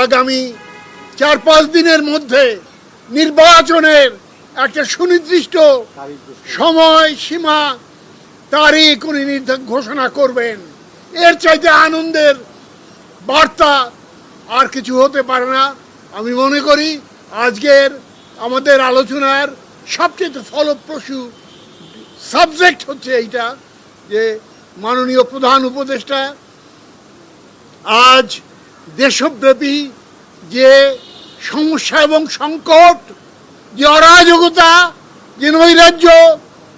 আগামী চার পাঁচ দিনের মধ্যে নির্বাচনের একটা সুনির্দিষ্ট সময় সীমা, তারিখ উনি ঘোষণা করবেন। এর চাইতে আনন্দের বার্তা আর কিছু হতে পারে না। আমি মনে করি আজকের আমাদের আলোচনার সবচেয়ে ফলপ্রসূ সাবজেক্ট হচ্ছে এইটা, যে মাননীয় প্রধান উপদেষ্টা আজ দেশব্যাপী যে সমস্যা এবং সংকট, যে অরাজকতা, যে নৈরাজ্য,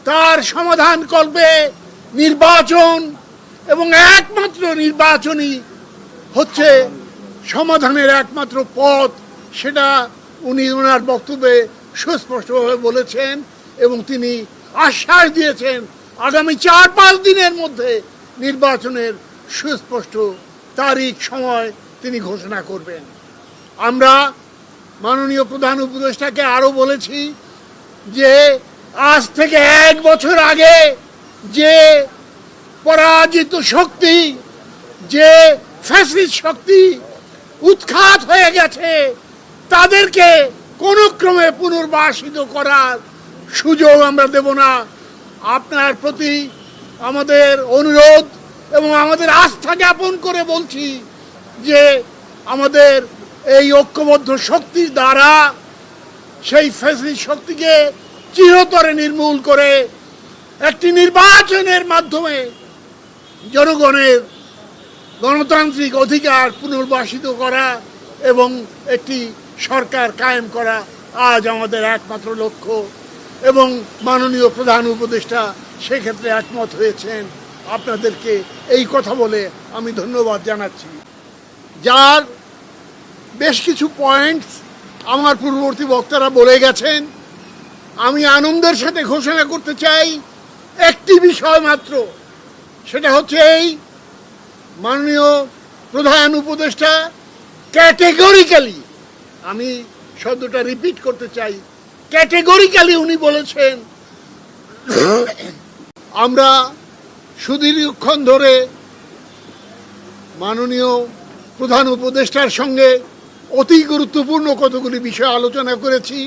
তার সমাধান করবে নির্বাচন এবং একমাত্র নির্বাচনই হচ্ছে সমাধানের একমাত্র পথ। সেটা উনি ওনার বক্তব্যে সুস্পষ্টভাবে বলেছেন এবং তিনি আশ্বাস দিয়েছেন আগামী চার পাঁচ দিনের মধ্যে নির্বাচনের সুস্পষ্ট তারিখ, সময় তিনি ঘোষণা করবেন। আমরা মাননীয় প্রধান উপদেষ্টাকে আরও বলেছি যে, আজ থেকে এক বছর আগে যে পরাজিত শক্তি, যে ফ্যাসিস্ট শক্তি উৎখাত হয়ে গেছে, তাদেরকে কোনো ক্রমে পুনর্বাসিত করার সুযোগ আমরা দেব না। আপনার প্রতি আমাদের অনুরোধ এবং আমাদের আস্থা জ্ঞাপন করে বলছি যে আমাদের এই ঐক্যবদ্ধ শক্তির দ্বারা সেই ফ্যাসিস্ট শক্তিকে চিরতরে নির্মূল করে একটি নির্বাচনের মাধ্যমে জনগণের গণতান্ত্রিক অধিকার পুনর্বাসিত করা এবং একটি সরকার কায়েম করা আজ আমাদের একমাত্র লক্ষ্য এবং মাননীয় প্রধান উপদেষ্টা সেক্ষেত্রে একমত হয়েছেন। আপনাদেরকে এই কথা বলে আমি ধন্যবাদ জানাচ্ছি। যার বেশ কিছু পয়েন্টস আমার পূর্ববর্তী বক্তারা বলে গেছেন। আমি আনন্দের সাথে ঘোষণা করতে চাই একটি বিষয় মাত্র, সেটা হচ্ছে এই মাননীয় প্রধান উপদেষ্টা ক্যাটেগরিক্যালি আমি শব্দটা রিপিট করতে চাই ক্যাটেগরিক্যালি উনি বলেছেন, আমরা সুদীর্ঘক্ষণ ধরে মাননীয় প্রধান উপদেষ্টার সঙ্গে অতি গুরুত্বপূর্ণ কতগুলি বিষয় আলোচনা করেছি।